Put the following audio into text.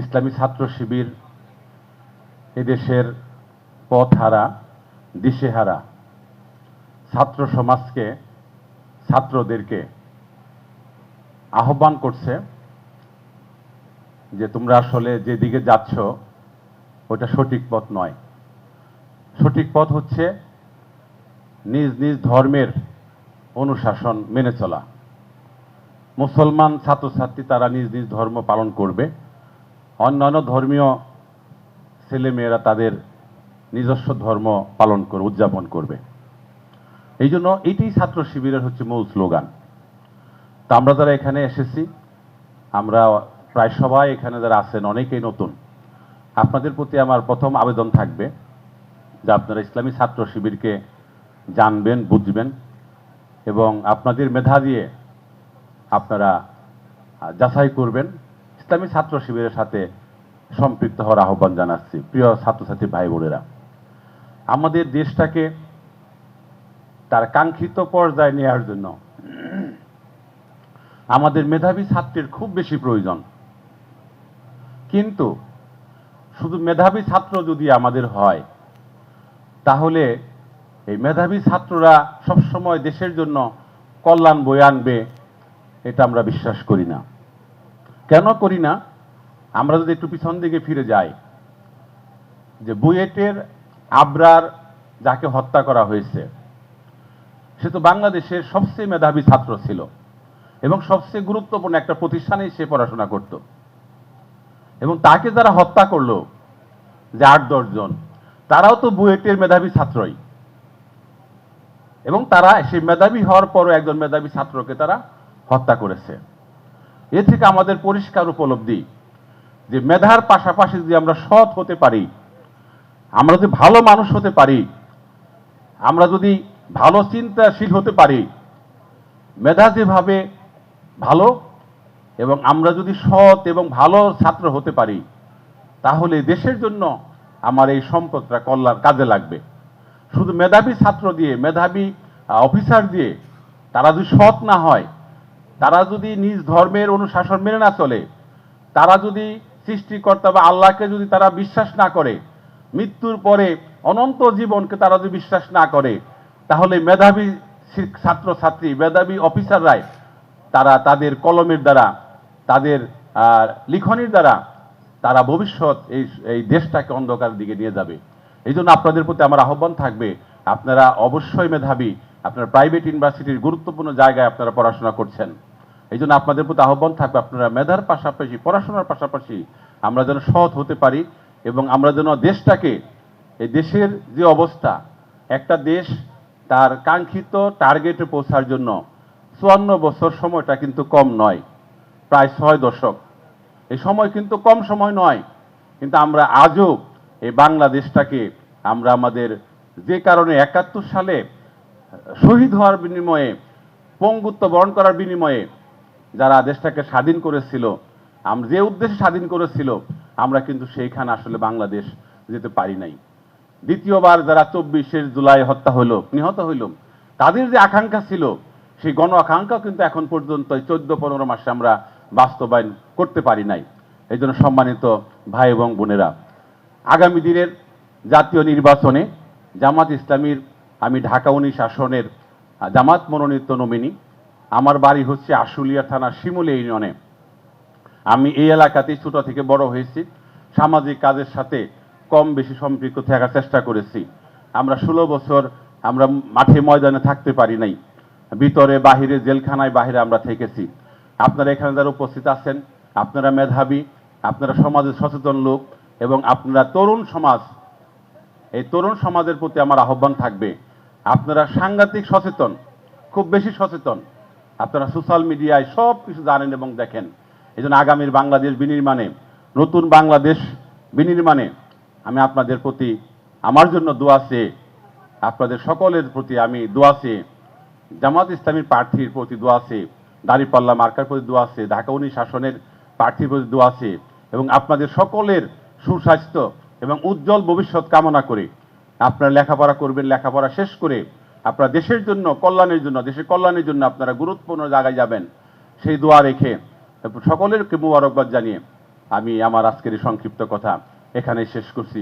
ইসলামী ছাত্র শিবির এদেশের পথহারা, দিশেহারা ছাত্র সমাজকে, ছাত্রদেরকে আহ্বান করছে যে তোমরা আসলে যেদিকে যাচ্ছ, ওটা সঠিক পথ নয়। সঠিক পথ হচ্ছে নিজ নিজ ধর্মের অনুশাসন মেনে চলা। মুসলমান ছাত্রছাত্রী তারা নিজ নিজ ধর্ম পালন করবে। অন্যান্য ধর্মীয় ছেলেমেয়েরা তাদের নিজস্ব ধর্ম পালন করে উদযাপন করবে। এই জন্য এইটাই ছাত্র শিবিরের হচ্ছে মূল স্লোগান। তা আমরা যারা এখানে এসেছি, আমরা প্রায় সবাই এখানে যারা আছেন, অনেকেই নতুন। আপনাদের প্রতি আমার প্রথম আবেদন থাকবে যে আপনারা ইসলামী ছাত্র শিবিরকে জানবেন, বুঝবেন এবং আপনাদের মেধা দিয়ে আপনারা যাচাই করবেন। ইসলামী ছাত্র শিবিরের সাথে সম্পৃক্ত হওয়ার আহ্বান জানাচ্ছি। প্রিয় ছাত্রছাত্রী ভাই বোনেরা, আমাদের দেশটাকে তার কাঙ্ক্ষিত পর্যায়ে নেওয়ার জন্য আমাদের মেধাবী ছাত্রের খুব বেশি প্রয়োজন। কিন্তু শুধু মেধাবী ছাত্র যদি আমাদের হয়, তাহলে এই মেধাবী ছাত্ররা সবসময় দেশের জন্য কল্যাণ বয়ে আনবে, এটা আমরা বিশ্বাস করি না। কেন করি না? আমরা যদি একটু পিছন দিকে ফিরে যাই, যে বুয়েটের আবরার যাকে হত্যা করা হয়েছে, সে তো বাংলাদেশের সবচেয়ে মেধাবী ছাত্র ছিল এবং সবচেয়ে গুরুত্বপূর্ণ একটা প্রতিষ্ঠানেই সে পড়াশোনা করত। এবং তাকে যারা হত্যা করল, যে আট দশজন তারাও তো বুয়েটের মেধাবী ছাত্রই। এবং তারা সেই মেধাবী হওয়ার পরও একজন মেধাবী ছাত্রকে তারা হত্যা করেছে। এ থেকে আমাদের পরিষ্কার উপলব্ধি যে মেধার পাশাপাশি যদি আমরা সৎ হতে পারি, আমরা যদি ভালো মানুষ হতে পারি, আমরা যদি ভালো চিন্তাশীল হতে পারি, মেধা যেভাবে ভালো এবং আমরা যদি সৎ এবং ভালো ছাত্র হতে পারি, তাহলে দেশের জন্য আমার এই সম্পদটা কল্যাণ কাজে লাগবে। শুধু মেধাবী ছাত্র দিয়ে, মেধাবী অফিসার দিয়ে তারা যদি সৎ না হয় তারা যদি নিজ ধর্মের অনুশাসন মেনে না চলে, তারা যদি সৃষ্টিকর্তা বা আল্লাহকে যদি তারা বিশ্বাস না করে, মৃত্যুর পরে অনন্ত জীবনকে তারা যদি বিশ্বাস না করে, তাহলে মেধাবী ছাত্রছাত্রী, মেধাবী অফিসাররাই তারা তাদের কলমের দ্বারা, তাদের লিখনির দ্বারা তারা ভবিষ্যৎ এই এই দেশটাকে অন্ধকার দিকে নিয়ে যাবে। এই জন্য আপনাদের প্রতি আমার আহ্বান থাকবে, আপনারা অবশ্যই মেধাবী, আপনার প্রাইভেট ইউনিভার্সিটির গুরুত্বপূর্ণ জায়গায় আপনারা পড়াশোনা করছেন। এই জন্য আপনাদের প্রতি আহ্বান থাকবে, আপনারা মেধার পাশাপাশি, পড়াশোনার পাশাপাশি আমরা যেন সৎ হতে পারি এবং আমরা যেন দেশটাকে, এই দেশের যে অবস্থা, একটা দেশ তার কাঙ্ক্ষিত টার্গেটে পৌঁছার জন্য চুয়ান্ন বছর সময়টা কিন্তু কম নয়, প্রায় ছয় দশক। এই সময় কিন্তু কম সময় নয়, কিন্তু আমরা আজও এই বাংলাদেশটাকে আমরা আমাদের যে কারণে একাত্তর সালে শহীদ হওয়ার বিনিময়ে, পঙ্গুত্ব বরণ করার বিনিময়ে যারা দেশটাকে স্বাধীন করেছিল আমরা যে উদ্দেশ্যে স্বাধীন করেছিল, আমরা কিন্তু সেইখানে আসলে বাংলাদেশ যেতে পারি নাই। দ্বিতীয়বার যারা চব্বিশের জুলাই হত্যা হলো নিহত হইল, তাদের যে আকাঙ্ক্ষা ছিল, সেই গণ আকাঙ্ক্ষা কিন্তু এখন পর্যন্ত চোদ্দ, পনেরো মাসে আমরা বাস্তবায়ন করতে পারি নাই। এই জন্য সম্মানিত ভাই এবং বোনেরা, আগামী দিনের জাতীয় নির্বাচনে জামাত ইসলামীর, আমি ঢাকা উনিশ আসনের জামাত মনোনীত নমিনি আমার বাড়ি হচ্ছে আশুলিয়া থানা শিমুলি ইউনিয়নে। আমি এই এলাকাতেই ছোট থেকে বড় হয়েছি। সামাজিক কাজের সাথে কম বেশি সম্পৃক্ত থাকার চেষ্টা করেছি। আমরা ষোলো বছর আমরা মাঠে ময়দানে থাকতে পারি নাই। ভিতরে, বাহিরে, জেলখানায় বাহিরে আমরা থেকেছি। আপনারা এখানে যারা উপস্থিত আছেন, আপনারা মেধাবী, আপনারা সমাজের সচেতন লোক এবং আপনারা তরুণ সমাজ, এই তরুণ সমাজের প্রতি আমার আহ্বান থাকবে। আপনারা সাংঘাতিক সচেতন, খুব বেশি সচেতন। আপনারা সোশ্যাল মিডিয়ায় সব কিছু জানেন এবং দেখেন। এই জন্য আগামীর বাংলাদেশ বিনির্মাণে, নতুন বাংলাদেশ বিনির্মাণে আমি আপনাদের প্রতি আমার জন্য দোয়া চেয়ে, আপনাদের সকলের প্রতি আমি দোয়া চেয়ে, জামাত ইসলামীর প্রার্থীর প্রতি দোয়া চেয়ে, দাঁড়িপাল্লা মার্কার প্রতি দোয়া চেয়ে, ঢাকা উনি শাসনের প্রার্থীর প্রতি দোয়া চেয়ে এবং আপনাদের সকলের সুস্বাস্থ্য এবং উজ্জ্বল ভবিষ্যৎ কামনা করে আপনারা লেখাপড়া করবেন, লেখাপড়া শেষ করে আপনার দেশের জন্য, কল্যাণের জন্য, দেশের কল্যাণের জন্য আপনারা গুরুত্বপূর্ণ জায়গায় যাবেন, সেই দোয়া রেখে সকলেরকে মুবারকবাদ জানিয়ে আমি আমার আজকের সংক্ষিপ্ত কথা এখানে শেষ করছি।